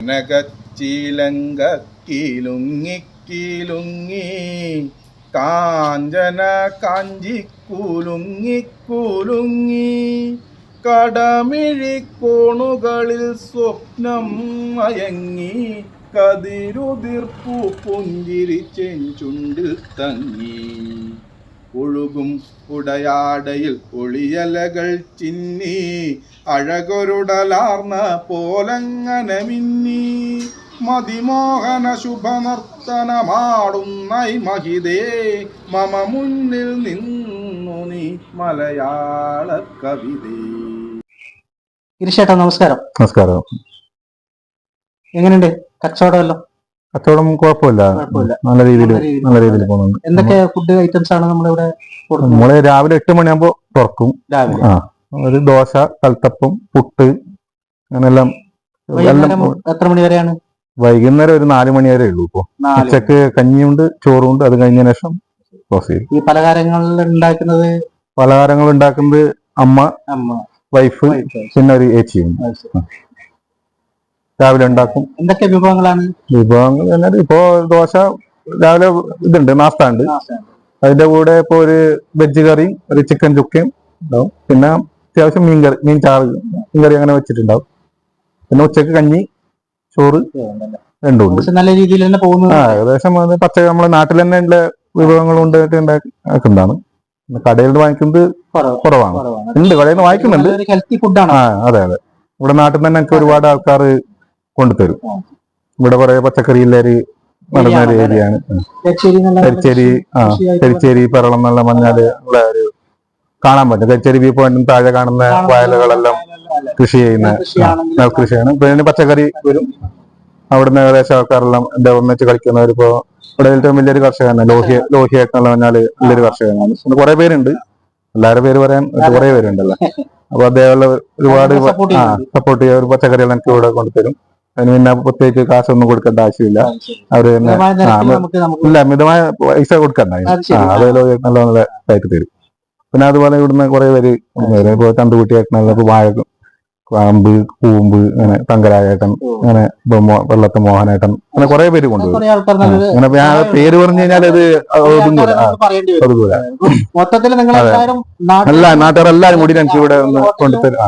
കനകച്ചിലങ്കക്കിലുങ്ങിക്കിലുങ്ങി കാഞ്ചന കാഞ്ചിക്കുലുങ്ങിക്കുലുങ്ങി കടമിഴിക്കോണുകളിൽ സ്വപ്നം മയങ്ങി കതിരുതിർപ്പു പുഞ്ചിരി ചെഞ്ചുണ്ടിൽ തങ്ങി. ഒഴുകും ഉടയാടയിൽ ഒളിയലകൾ ചിന്നി അഴകൊരുടലാർന്ന പോലങ്ങനെ മിന്നി. മതിമോഹന ശുഭനർത്തനമാടുന്ന മഹിതേ മമ മുന്നിൽ നിന്നു നീ മലയാള കവിതേ. ഗിരിശേട്ടാ നമസ്കാരം. നമസ്കാരം. എങ്ങനെയുണ്ട്? കച്ചവടമല്ലോ കച്ചവടം കുഴപ്പമില്ല. നല്ല രീതിയിൽ നല്ല രീതിയിൽ പോകുന്നുണ്ട്. എന്തൊക്കെ ഫുഡ് ഐറ്റംസ് ആണ് നമ്മളിവിടെ നമ്മൾ രാവിലെ എട്ട് മണിയാകുമ്പോ തുറക്കും. ആ ഒരു ദോശ കൽത്തപ്പം പുട്ട് അങ്ങനെല്ലാം എത്ര മണി വരെയാണ്? വൈകുന്നേരം ഒരു നാല് മണി വരെ ഉള്ളൂ ഇപ്പോ. ഉച്ചയ്ക്ക് കഞ്ഞിയുണ്ട് ചോറുണ്ട് അത് കഴിഞ്ഞ ശേഷം ക്ലോസ് ചെയ്യും. ഈ പലഹാരങ്ങൾ ഉണ്ടാക്കുന്നത്? പലഹാരങ്ങൾ ഉണ്ടാക്കുന്നത് അമ്മ അമ്മ. വൈഫ് പിന്നെ ഒരു ഏച്ചിയും. രാവിലെ ഉണ്ടാക്കും. എന്തൊക്കെ വിഭവങ്ങളാണ്? വിഭവങ്ങൾ ഇപ്പോ ദോശ രാവിലെ ഇതുണ്ട് നാസ്ത ഉണ്ട് അതിന്റെ കൂടെ ഇപ്പൊ ഒരു വെജ് കറിയും ഒരു ചിക്കൻ ചുക്കയും ഉണ്ടാവും. പിന്നെ അത്യാവശ്യം മീൻ കറി മീൻ ചാറ് മീൻ കറി അങ്ങനെ വെച്ചിട്ടുണ്ടാവും. പിന്നെ ഉച്ചയ്ക്ക് കഞ്ഞി ചോറ് രണ്ടും നല്ല രീതിയിൽ തന്നെ പോകുന്നു ആ ഏകദേശം പച്ച നമ്മളെ നാട്ടിൽ തന്നെ ഉള്ള വിഭവങ്ങൾ കൊണ്ടിട്ട് ഉണ്ടാക്കുന്നതാണ്. കടയിൽ നിന്ന് വാങ്ങിക്കുന്നത് കുറവാണ്. കുറവാണ്. ഉണ്ട് കടയിൽ നിന്ന് വാങ്ങിക്കുന്നുണ്ട്. ഹെൽത്തി ഫുഡാണ് ആ അതെ അതെ. ഇവിടെ നാട്ടിൽ തന്നെ എനിക്ക് ഒരുപാട് ആൾക്കാർ കൊണ്ടുതരും. ഇവിടെ കുറെ പച്ചക്കറി എല്ലാവര് നടന്ന ഒരു ഏരിയയാണ്. തരിച്ചേരി കരിച്ചേരി ആ തരിച്ചേരി കരിച്ചേരി പിറളം എന്നുള്ള മഞ്ഞാൽ ഉള്ള ഒരു കാണാൻ പറ്റും. കരിച്ചേരി വ്യൂ പോയിന്റും താഴെ കാണുന്ന വയലുകളെല്ലാം കൃഷി ചെയ്യുന്ന നെൽകൃഷിയാണ് പിന്നെ പച്ചക്കറി വരും. അവിടുന്ന് ഏകദേശം ആൾക്കാരെല്ലാം എന്താ ഒന്നിച്ച് കളിക്കുന്നവരിപ്പോ ഇവിടെ ഏറ്റവും വലിയൊരു കർഷകനാണ്. ലോഹ്യ ലോഹിയായിട്ടുള്ള പറഞ്ഞാൽ വലിയൊരു കർഷകനാണ്. പിന്നെ കുറെ പേരുണ്ട്. എല്ലാവരുടെ പേര് പറയാൻ കുറെ പേരുണ്ടല്ലോ. അപ്പൊ അദ്ദേഹമുള്ള ഒരുപാട്. സപ്പോർട്ട് ചെയ്യുക ഒരു പച്ചക്കറികൾ എനിക്ക് ഇവിടെ കൊണ്ടുതരും. അതിന് പിന്നെ പ്രത്യേകിച്ച് കാശൊന്നും കൊടുക്കേണ്ട ആവശ്യമില്ല. അവർ തന്നെ ഇല്ല മിതമായ പൈസ കൊടുക്കണ്ട. അതിന്. അത് ആ, അത് നല്ല നല്ല ഇതായിട്ട് തരും. പിന്നെ അതുപോലെ ഇവിടുന്ന് കുറെ പേര് ഇപ്പൊ ചന്തുകുട്ടിയേട്ടനല്ല ഇപ്പൊ വാഴ കാമ്പ് കൂമ്പ് അങ്ങനെ തങ്കരായേട്ടൻ അങ്ങനെ വെള്ളത്ത മോഹനേട്ടൻ അങ്ങനെ കുറെ പേര് നല്ലൊരു അങ്ങനെ പേര് പറഞ്ഞു കഴിഞ്ഞാൽ അത് ഒതുങ്ങൂല. ഒതുങ്ങൂല. മൊത്തത്തിൽ നാട്ടുകാരെല്ലാരും കൂടി എനിക്ക് ഇവിടെ ഒന്ന് കൊണ്ടുതരും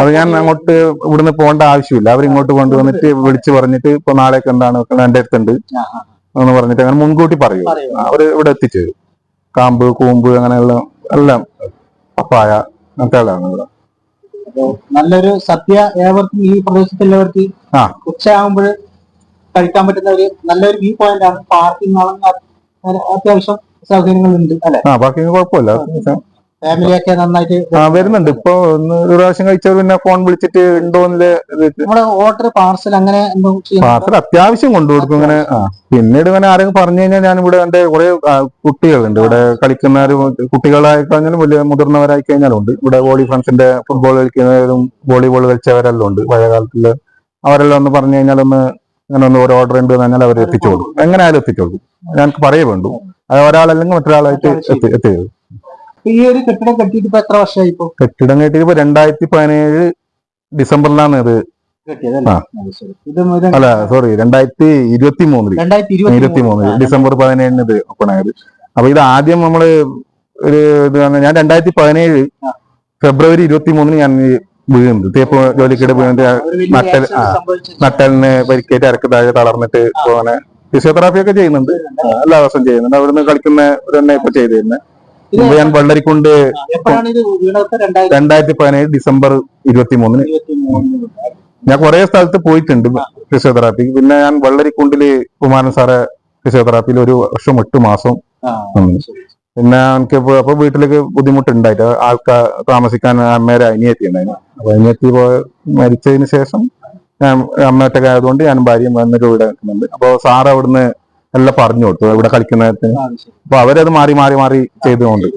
അത് ഞാൻ അങ്ങോട്ട് ഇവിടുന്ന് പോകേണ്ട ആവശ്യമില്ല. അവർ ഇങ്ങോട്ട് കൊണ്ടുവന്നിട്ട് വിളിച്ചു പറഞ്ഞിട്ട് ഇപ്പൊ നാളേക്ക് എന്താണ് എന്റെ അടുത്തുണ്ട്. എന്ന് പറഞ്ഞിട്ട് അങ്ങനെ മുൻകൂട്ടി പറയൂ. അവർ ഇവിടെ എത്തിച്ചു കാമ്പ് കൂമ്പ് അങ്ങനെയുള്ള എല്ലാം പപ്പായ അങ്ങനത്തെ എല്ലാം ഇവിടെ. അപ്പോ നല്ലൊരു സദ്യ ഏവർക്കും ഈ പ്രദേശത്തുള്ളവർക്ക് ആ. ഉച്ചയാകുമ്പോൾ കഴിക്കാൻ പറ്റുന്ന ഒരു നല്ലൊരു വ്യൂ പോയിന്റ് ആണ് പാർക്കിംഗ് അത്യാവശ്യം സൗകര്യങ്ങളുണ്ട് അല്ലെ? ആ ബാക്കി കുഴപ്പമില്ല. ഫാമിലിയൊക്കെ നന്നായിട്ട് ആ വരുന്നുണ്ട്. ഇപ്പൊ ഒന്ന് ഒരു പ്രാവശ്യം കഴിച്ചവർ പിന്നെ ഫോൺ വിളിച്ചിട്ട് ഉണ്ടോന്നിൽ നമ്മുടെ ഓർഡർ പാർസൽ അങ്ങനെ പാർസൽ അത്യാവശ്യം കൊണ്ടുകൊടുക്കും ഇങ്ങനെ. ആ പിന്നീട് ഇങ്ങനെ ആരെങ്കിലും പറഞ്ഞു കഴിഞ്ഞാൽ ഞാൻ ഇവിടെ എന്റെ കുറെ കുട്ടികളുണ്ട്. ഇവിടെ കളിക്കുന്ന കുട്ടികളായി കഴിഞ്ഞാലും വലിയ മുതിർന്നവരായി കഴിഞ്ഞാലും ഉണ്ട്. ഇവിടെ വോളി ഫ്രണ്ട്സിന്റെ ഫുട്ബോൾ കളിക്കുന്നവരും വോളിബോൾ കളിച്ചവരെല്ലാം ഉണ്ട്. പഴയ കാലത്തിൽ അവരെല്ലാം ഒന്ന് പറഞ്ഞു കഴിഞ്ഞാൽ ഒന്ന് ഇങ്ങനെ ഒന്ന് ഒരു ഓർഡർ ഉണ്ട് എന്ന് പറഞ്ഞാൽ അവർ എത്തിച്ചോളൂ. എങ്ങനെ ആയാലും എത്തിച്ചോളൂ. ഞാൻ പറയേ വേണ്ടു അത് ഒരാളല്ലെങ്കിൽ മറ്റൊരാളായിട്ട് എത്തി എത്തി തരും. ഈ ഒരു കെട്ടിടം കെട്ടിയിട്ട് ഇപ്പൊ എത്ര വർഷമായി ഇപ്പൊ? കെട്ടിടം കെട്ടിയിട്ട് ഇപ്പൊ രണ്ടായിരത്തി പതിനേഴ് ഡിസംബറിലാണ് ഇത്. കെട്ടിയതല്ലേ ആ. അത് ശരി. ഇത് ഇത് അല്ല സോറി രണ്ടായിരത്തി ഇരുപത്തി മൂന്നിൽ രണ്ടായിരത്തി ഇരുപത്തി ഇരുപത്തി മൂന്നിൽ ഡിസംബർ പതിനേഴിന് ഇത് ഓപ്പൺ ആയത്. അപ്പൊ ഇത് ആദ്യം നമ്മൾ ഒരു ഇത് ഞാൻ രണ്ടായിരത്തി പതിനേഴ്. ഫെബ്രുവരി ഇരുപത്തി മൂന്നിന് ഞാൻ ഈ വീഴുന്നത്. തേപ്പ് ജോലിക്കിടെ വീണിട്ട് നട്ടൽ ആ. നട്ടലിന് പരിക്കേറ്റ് അരക്ക് താഴെ തളർന്നിട്ട് അങ്ങനെ ഫിസിയോതെറാപ്പി ഒക്കെ ചെയ്യുന്നുണ്ട്. എല്ലാ ദിവസവും ചെയ്യുന്നുണ്ട്. അവിടുന്ന് കളിക്കുന്ന ഒരു തന്നെ ഇപ്പൊ ചെയ്തിരുന്നത് മുമ്പ് ഞാൻ വെള്ളരിക്കുണ്ട് രണ്ടായിരത്തി പതിനേഴ് ഡിസംബർ ഇരുപത്തി മൂന്നിന് ഞാൻ കുറെ സ്ഥലത്ത് പോയിട്ടുണ്ട് ഫിസിയോതെറാപ്പി. പിന്നെ ഞാൻ വെള്ളരിക്കുണ്ടിൽ കുമാരൻ സാറെ ഫിസിയോതെറാപ്പിയിൽ ഒരു വർഷം എട്ട് മാസം. പിന്നെ എനിക്ക് അപ്പൊ വീട്ടിലേക്ക് ബുദ്ധിമുട്ടുണ്ടായിട്ട് ആൾക്കാർ താമസിക്കാൻ അമ്മേരെ അനിയത്തി ഉണ്ടായിരുന്നു അപ്പൊ അനിയത്തി പോയ മരിച്ചതിന് ശേഷം ഞാൻ അമ്മ ആയതുകൊണ്ട് ഞാൻ ഭാര്യയും വന്നിട്ട് ഇവിടെ നിൽക്കുന്നുണ്ട്. അപ്പൊ സാർ അവിടുന്ന് എല്ലാം പറഞ്ഞു കൊടുത്തു. ഇവിടെ കളിക്കുന്നതിന് ശരി. അപ്പൊ അവരത് മാറി മാറി മാറി ചെയ്തുകൊണ്ട്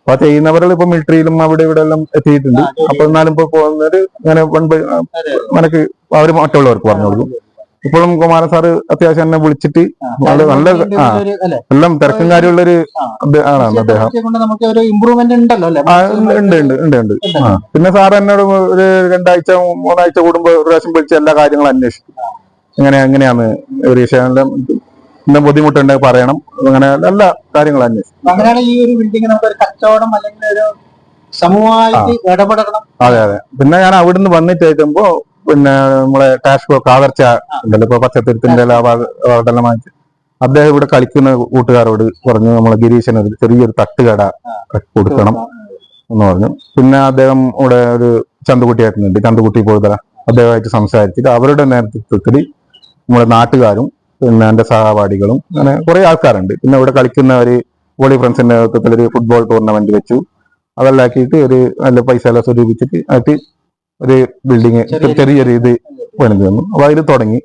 അപ്പൊ ചെയ്യുന്നവരെല്ലാം ഇപ്പൊ മിലിറ്ററിയിലും അവിടെ ഇവിടെ എല്ലാം എത്തിയിട്ടുണ്ട്. അപ്പൊ എന്നാലും ഇപ്പൊ പോകുന്നവര് ഇങ്ങനെ വൺ ബൈ അതെ. മനക്ക് അവർ മറ്റുള്ളവർക്ക് പറഞ്ഞു കൊടുക്കും. ഇപ്പോഴും കുമാരൻ സാറ് അത്യാവശ്യം എന്നെ വിളിച്ചിട്ട് നല്ല നല്ല എല്ലാം തിരക്കും കാര്യമുള്ള ഒരു. ആളാണ് അദ്ദേഹം ഉണ്ട് ഉണ്ട് ഉണ്ട് ഉണ്ട് പിന്നെ സാർ എന്നോട് ഒരു രണ്ടാഴ്ച മൂന്നാഴ്ച കൂടുമ്പോ ഒരു പ്രാവശ്യം വിളിച്ച് എല്ലാ കാര്യങ്ങളും അന്വേഷിക്കും. എങ്ങനെയാ എങ്ങനെയാന്ന് ഒരു വിഷയം? എന്താ ബുദ്ധിമുട്ടുണ്ടെങ്കിൽ പറയണം. അങ്ങനെ നല്ല കാര്യങ്ങളും അന്വേഷിക്കും അങ്ങനെയാണ് ഈ ഒരു ബിൽഡിംഗ് നമുക്ക് ഒരു കച്ചവടം അല്ലെങ്കിൽ ഒരു സമൂഹമായിട്ട് ഇടപെടണം. അതെ അതെ. പിന്നെ ഞാൻ അവിടുന്ന് വന്നിട്ട് കേൾക്കുമ്പോ പിന്നെ നമ്മളെ ടാഷ്കോ കാതർച്ച ഉണ്ടല്ലോ. ഇപ്പൊ പച്ചത്തിരുത്തിന്റെ വാങ്ങിച്ച് അദ്ദേഹം ഇവിടെ കളിക്കുന്ന കൂട്ടുകാരോട് പറഞ്ഞു നമ്മളെ ഗിരീശന് ഒരു ചെറിയൊരു തട്ടുകട കൊടുക്കണം എന്ന് പറഞ്ഞു. പിന്നെ അദ്ദേഹം ഇവിടെ ഒരു ചന്തുകുട്ടി ആയിട്ടുണ്ട് ചന്തുകുട്ടി പോയതല അദ്ദേഹമായിട്ട് സംസാരിച്ചിട്ട് അവരുടെ നേതൃത്വത്തിൽ നമ്മുടെ നാട്ടുകാരും പിന്നെ എന്റെ സഹപാഠികളും അങ്ങനെ കുറേ ആൾക്കാരുണ്ട്. പിന്നെ ഇവിടെ കളിക്കുന്നവര് വോളി ഫ്രണ്ട്സിന്റെ നേതൃത്വത്തിൽ ഒരു ഫുട്ബോൾ ടൂർണമെന്റ് വെച്ചു. അതെല്ലാം ആക്കിയിട്ട് ഒരു നല്ല പൈസ എല്ലാം സ്വരൂപിച്ചിട്ട് ആയിട്ട് ഒരു ബിൽഡിങ് ചെറിയൊരു- ഇത് പണിത് തന്നു. അപ്പൊ അതിൽ തുടങ്ങി.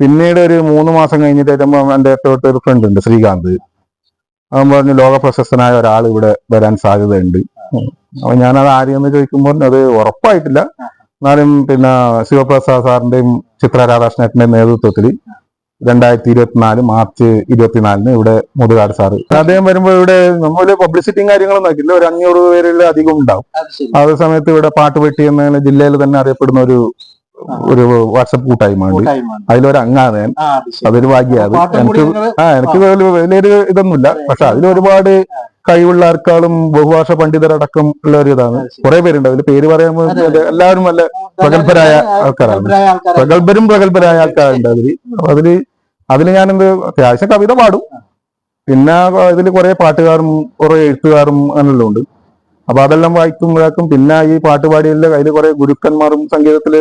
പിന്നീട് ഒരു മൂന്ന് മാസം കഴിഞ്ഞിട്ട് വരുമ്പോ എന്റെ തൊട്ട് ഒരു ഫ്രണ്ട് ഉണ്ട് ശ്രീകാന്ത്. അവൻ പറഞ്ഞു ലോക പ്രശസ്തനായ ഒരാൾ ഇവിടെ വരാൻ സാധ്യതയുണ്ട്. അപ്പൊ ഞാനത് ആരെയെന്ന് ചോദിക്കുമ്പോൾ അത് ഉറപ്പായിട്ടില്ല. എന്നാലും പിന്നെ ശിവപ്രസാദ് സാറിന്റെയും ചിത്ര രാധാകൃഷ്ണേട്ടന്റെയും നേതൃത്വത്തിൽ രണ്ടായിരത്തി ഇരുപത്തിനാല് മാർച്ച് ഇരുപത്തിനാലിന് ഇവിടെ മുതുകാട് സാറ്. അദ്ദേഹം വരുമ്പോൾ ഇവിടെ നമ്മൾ പബ്ലിസിറ്റിയും കാര്യങ്ങളും നോക്കില്ല ഒരു അഞ്ഞൂറ് പേരിൽ അധികം ഉണ്ടാവും. അത് സമയത്ത് ഇവിടെ പാട്ട് വെട്ടി എന്ന ജില്ലയിൽ തന്നെ അറിയപ്പെടുന്ന ഒരു ഒരു വാട്സപ്പ് കൂട്ടായ്മ ഉണ്ട്. അതിലൊരു അംഗാണ് ഞാൻ. അതൊരു ഭാഗ്യമാണ് പാട്ടും എനിക്ക് ആ എനിക്ക് വലിയ- വലിയൊരു ഇതൊന്നുമില്ല. പക്ഷെ അതിൽ ഒരുപാട് കഴിവുള്ള ആൾക്കാളും ബഹുഭാഷ പണ്ഡിതരടക്കം ഉള്ള ഒരു ഇതാണ് കുറെ പേരുണ്ട്. അതിൽ പേര് പറയാൻ. എല്ലാവരും നല്ല പ്രഗത്ഭരായ ആൾക്കാരാണ്. പ്രഗത്ഭരും പ്രഗത്ഭരായ ആൾക്കാരുണ്ട് അതിൽ. അതിൽ അതിൽ ഞാനെന്ത് അത്യാവശ്യം കവിത പാടും. പിന്നെ ഇതിൽ കുറെ പാട്ടുകാരും കുറെ എഴുത്തുകാരും അങ്ങനെല്ലാം ഉണ്ട് അപ്പൊ അതെല്ലാം വായിക്കുമ്പോഴേക്കും പിന്നെ ഈ പാട്ട് പാടിയില്ല അതിൽ കുറെ ഗുരുക്കന്മാരും സംഗീതത്തിൽ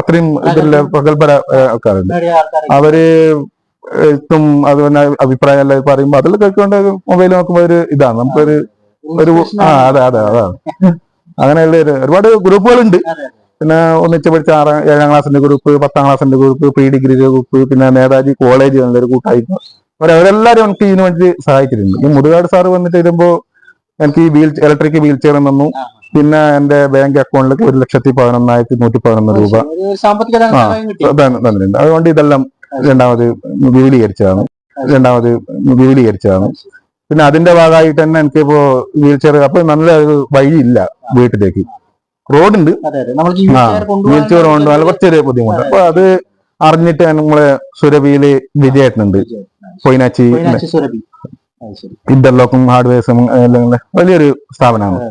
അത്രയും ഇതിലുള്ള പ്രഗത്ഭര ആൾക്കാരുണ്ട്. അവർ എഴുത്തും അതുപോലെ അഭിപ്രായം എല്ലാം പറയുമ്പോ അതെല്ലാം കേൾക്കൊണ്ട് മൊബൈൽ നോക്കുമ്പോ ഒരു ഇതാണ്. നമുക്കൊരു ഒരു ആ അതെ അതെ അതെ അതാണ് അങ്ങനെയുള്ള ഒരു ഒരുപാട് ഗ്രൂപ്പുകളുണ്ട്. ഉണ്ട് പിന്നെ ഒന്നിച്ച് പഠിച്ച ആറാം ഏഴാം ക്ലാസ്സിന്റെ ഗ്രൂപ്പ് പത്താം ക്ലാസ്സിന്റെ ഗ്രൂപ്പ് പ്രീ ഡിഗ്രി ഗ്രൂപ്പ് പിന്നെ നേതാജി കോളേജ് എന്നുള്ളൊരു കൂട്ടായ്മ. അവരെ- അവരെല്ലാരും എനിക്ക് ഇതിനു വേണ്ടി സഹായിച്ചിട്ടുണ്ട്. ഈ മുടുകാട് സാറ് വന്നിട്ട് ഇരുമ്പോ എനിക്ക് ഈ വീൽ ഇലക്ട്രിക് വീൽ ചെയർ തന്നു. പിന്നെ എന്റെ ബാങ്ക് അക്കൗണ്ടിലേക്ക് ഒരു ലക്ഷത്തി പതിനൊന്നായിരത്തി നൂറ്റി പതിനൊന്ന് രൂപ. തന്നിട്ടുണ്ട്. അതുകൊണ്ട് ഇതെല്ലാം രണ്ടാമത് വിപുലീകരിച്ചതാണ്. രണ്ടാമത് വിപുലീകരിച്ചതാണ്. പിന്നെ അതിന്റെ ഭാഗമായിട്ട് തന്നെ എനിക്കിപ്പോ വീൽ ചെയർ അപ്പൊ നല്ല ഒരു വഴിയില്ല വീട്ടിലേക്ക്. റോഡുണ്ട്. വീൽ ചെയർ കൊണ്ടുപോകാൻ കുറച്ചൊരു ബുദ്ധിമുട്ട്. അപ്പൊ അത് അറിഞ്ഞിട്ട് നമ്മളെ സുരഭിയിൽ വിജയേട്ടനുണ്ട് പൊയിനാച്ചി ഇന്റർലോക്കും ഹാർഡ്വെയർസും എല്ലാം വലിയൊരു സ്ഥാപനമാണ്.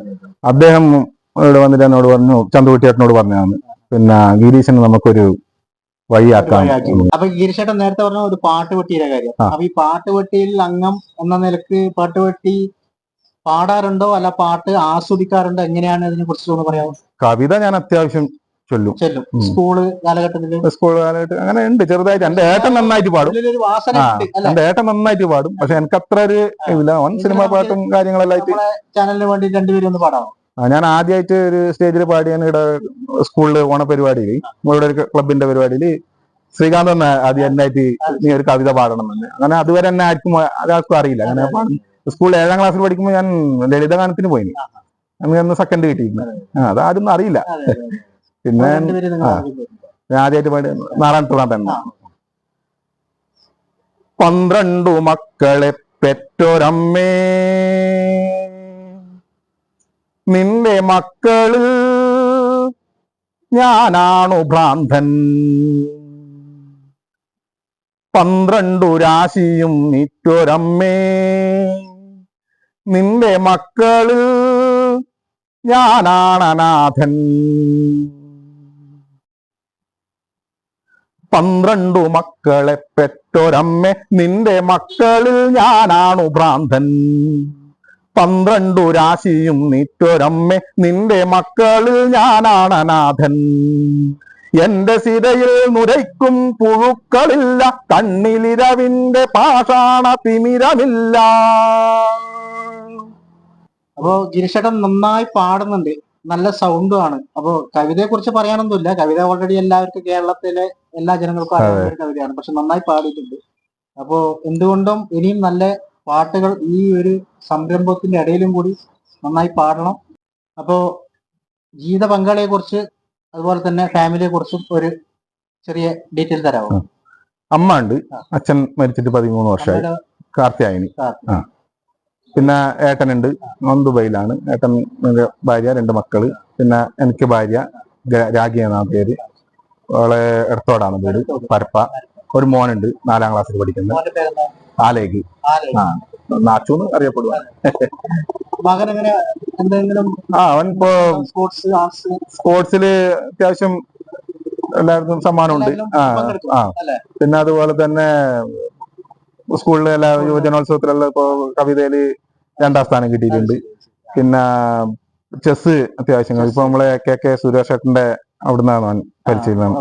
അദ്ദേഹം ഇവിടെ വന്നിട്ട് എന്നോട് പറഞ്ഞു ചന്ദ്രകുട്ടിയേട്ടനോട് പറഞ്ഞതാണ്. പിന്നെ ഗിരീശന് നമുക്കൊരു വഴിയാക്കാം. അപ്പൊ ഗിരിശേട്ടൻ നേരത്തെ പറഞ്ഞ ഒരു പാട്ട് വെട്ടിയുടെ കാര്യം. അപ്പൊ ഈ പാട്ട് വെട്ടിയിൽ അംഗം എന്ന നിലയ്ക്ക് പാട്ട് വെട്ടി പാടാറുണ്ടോ? അല്ല പാട്ട് ആസ്വദിക്കാറുണ്ടോ? എങ്ങനെയാണ് ഇതിനെ കുറിച്ച് ഒന്ന് പറയാമോ? കവിത ഞാൻ അത്യാവശ്യം ചൊല്ലും. സ്കൂൾ കാലഘട്ടത്തിൽ? സ്കൂൾ കാലമായിട്ട് അങ്ങനെ ഉണ്ട് ചെറുതായിട്ട്. എന്റെ ഏട്ടൻ നന്നായിട്ട് പാടും. എന്റെ ഏട്ടൻ നന്നായിട്ട് പാടും. പക്ഷെ എനിക്ക് അത്ര ഒരു ഓൻ സിനിമ പാട്ടും കാര്യങ്ങളെല്ലാം ചാനലിന് വേണ്ടി രണ്ടുപേരും ഒന്ന് പാടാമോ? ആ, ഞാൻ ആദ്യമായിട്ട് ഒരു സ്റ്റേജിൽ പാടിയാണ് സ്കൂളിൽ ഓണപരിപാടിയിൽ ഇവിടെ ഒരു ക്ലബിന്റെ പരിപാടിയിൽ ശ്രീകാന്ത് എന്ന ആദ്യം എന്നായിട്ട് നീ ഒരു കവിത പാടണം എന്ന്. അങ്ങനെ അതുവരെ എന്നെ ആർക്കും ഒരാൾക്കും അറിയില്ല. അങ്ങനെ സ്കൂളിൽ ഏഴാം ക്ലാസ്സിൽ പഠിക്കുമ്പോൾ ഞാൻ ലളിതഗാനത്തിന് പോയിന്. അങ്ങനെ ഒന്ന് സെക്കൻഡ് കിട്ടിയിരുന്നു. അത് ആരും അറിയില്ല. പിന്നെ ആദ്യമായിട്ട് പാടി നാരായണത്തുള്ള തന്നെ പന്ത്രണ്ടു മക്കളെ പെറ്റൊരമ്മേ. നിന്റെ മക്കളിൽ ഞാനാണു ഭ്രാന്തൻ. പന്ത്രണ്ടു രാശിയും നിറ്റൊരമ്മേ. നിന്റെ മക്കളിൽ ഞാനാണ് അനാഥൻ പന്ത്രണ്ടു മക്കളെ പെറ്റൊരമ്മേ നിന്റെ മക്കളിൽ ഞാനാണു ഭ്രാന്തൻ. പന്ത്രണ്ടു രാശിയും നീറ്റൊരമ്മ നിന്റെ മക്കളിൽ ഞാനാണ് അനാഥൻ എന്റെ സിരയിൽ നുരയ്ക്കും പുഴുക്കളില്ല കണ്ണിലിരവിന്റെ പാഷാണ തിമിരമില്ല. അപ്പോ ഗിരിശേട്ടൻ നന്നായി പാടുന്നുണ്ട്. നല്ല സൗണ്ടും ആണ്. അപ്പോ കവിതയെ കുറിച്ച് പറയാനൊന്നുമില്ല. കവിത ഓൾറെഡി എല്ലാവർക്കും കേരളത്തിലെ എല്ലാ ജനങ്ങൾക്കും അറിയാവുന്ന ഒരു കവിതയാണ്. പക്ഷെ നന്നായി പാടിയിട്ടുണ്ട്. അപ്പോ എന്തുകൊണ്ടും ഇനിയും നല്ല പാട്ടുകൾ ഈ ഒരു സംരംഭത്തിന്റെ ഇടയിലും കൂടി നന്നായി പാടണം. അപ്പോ ജീവിത പങ്കാളിയെ കുറിച്ച് അതുപോലെ തന്നെ ഫാമിലിയെ കുറിച്ചും ഒരു ചെറിയ ഡീറ്റെയിൽ തരാമോ? അമ്മ ഉണ്ട് അച്ഛൻ മരിച്ചിട്ട് പതിമൂന്ന് വർഷമായി. കാർത്തിയായി കാർത്തിയായനി. ആ. പിന്നെ ഏട്ടനുണ്ട്. അവൻ ദുബൈയിലാണ് ഏട്ടൻ ഭാര്യ രണ്ട് മക്കൾ. പിന്നെ എനിക്ക് ഭാര്യ രാഗി എന്നാണ് പേര്. അവളെ ഇടത്തോടാണ് പേര് പരപ്പ. ഒരു മോനുണ്ട്. നാലാം ക്ലാസ്സിൽ പഠിക്കുന്നത് ആലേക്ക് നാച്ചു എന്ന് അറിയപ്പെടുക എന്തെങ്കിലും ആ അവൻ ഇപ്പോ സ്പോർട്സ് സ്പോർട്സിൽ അത്യാവശ്യം എല്ലാവർക്കും സമ്മാനമുണ്ട്. ആ ആ. പിന്നെ അതുപോലെ തന്നെ സ്കൂളിലെ എല്ലാ യുവജനോത്സവത്തിലുള്ള ഇപ്പൊ കവിതയിൽ രണ്ടാം സ്ഥാനം കിട്ടിയിട്ടുണ്ട്. പിന്നെ ചെസ് അത്യാവശ്യം ഇപ്പൊ നമ്മളെ കെ കെ സുരേഷ് ഏട്ടന്റെ അവിടുന്നാണ് അവൻ. പരിശീലനം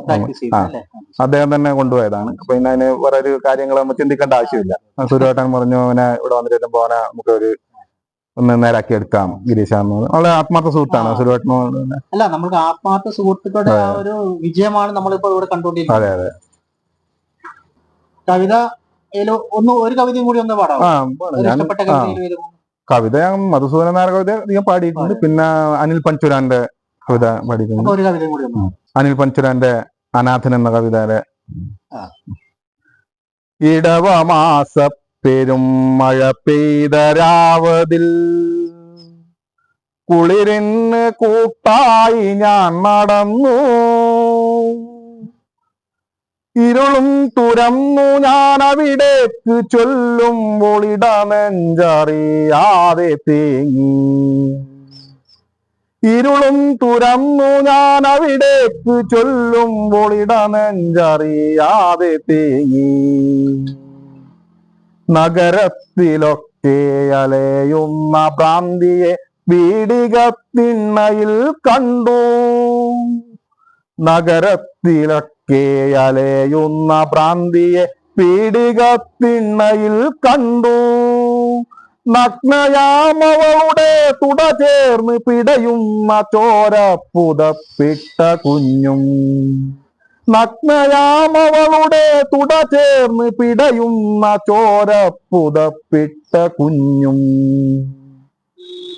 അദ്ദേഹം തന്നെ കൊണ്ടുപോയതാണ്. അപ്പൊ പിന്നെ അതിന് വേറെ ഒരു കാര്യങ്ങൾ നമ്മൾ ചിന്തിക്കേണ്ട ആവശ്യമില്ല. സുരേട്ടൻ പറഞ്ഞു അവനെ ഇവിടെ വന്നിട്ട് പോനെ നമുക്ക് ഒരു ഒന്ന് നേരാക്കി എടുക്കാം ഗിരീഷ്. വളരെ ആത്മാർത്ഥ സുഹൃത്താണ്. സുരേട്ടനോട് അല്ല നമ്മൾക്ക് ആത്മാർത്ഥ സുഹൃത്തുക്കളുടെ ഒരു വിജയമാണ് നമ്മളിപ്പോ ഇവിടെ കണ്ടുകൊണ്ടിരിക്കുന്നത്. അതെ അതെ. കവിത ഒന്ന് ഒരു കവിതയും കൂടി ഒന്ന് പാടാം കവിത മധുസൂദന നായർ കവിത അധികം പാടിയിട്ടുണ്ട്. പിന്നെ അനിൽ പഞ്ചുരാന്റെ കവിത പഠിക്കുന്നു. അപ്പൊ ഒരു കവിതയും കൂടി ഒന്ന് അനിൽ പഞ്ചുരാന്റെ അനാഥൻ എന്ന കവിതയിലെ. ഇടവമാസ പെരും മഴ പെയ്തരാവതിൽ കുളിരിന് കൂട്ടായി ഞാൻ നടന്നു. ഇരുളും തുരന്നു ഞാൻ അവിടേക്ക് ചൊല്ലുമ്പോൾ ഇട നെഞ്ചറിയാതെ തേങ്ങി. ഇരുളും തുരന്നു ഞാൻ അവിടേക്ക് ചൊല്ലുമ്പോൾ ഇട നെഞ്ചറിയാതെ തേങ്ങി നഗരത്തിലൊക്കെ അലയുന്ന ഭ്രാന്തിയെ വീടികത്തിണ്ണയിൽ കണ്ടു. നഗരത്തിലൊക്കെ അലയുന്ന ഭ്രാന്തിയെ പീടികത്തിണ്ണയിൽ കണ്ടു. നഗ്നയാമവളുടെ തുട ചേർന്ന് പിടയും ചോര പുതപ്പിട്ട കുഞ്ഞും. നഗ്നയാമവളുടെ തുട ചേർന്ന് പിടയും ചോര പുതപ്പിട്ട കുഞ്ഞും.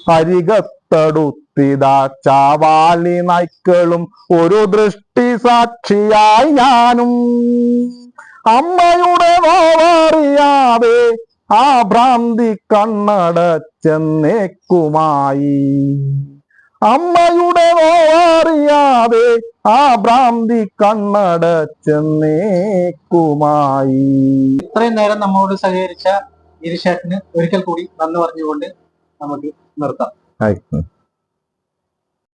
അരികത്തടുത്തിതാ ചാവാലി നായ്ക്കളും ഒരു ദൃഷ്ടി സാക്ഷിയായി ഞാനും. അമ്മയുടെ നോവറിയാതെ ആ ഭ്രാന്തി കണ്ണടച്ചെന്നേക്കുമായി. അമ്മയുടെ നോവറിയാതെ ആ ഭ്രാന്തി കണ്ണടച്ചെന്നേക്കുമായി. ഇത്രയും നേരം നമ്മോട് സഹകരിച്ച ഇരിഷേട്ടിന് ഒരിക്കൽ കൂടി നന്ദി പറഞ്ഞുകൊണ്ട് നമുക്ക് നിർത്താം.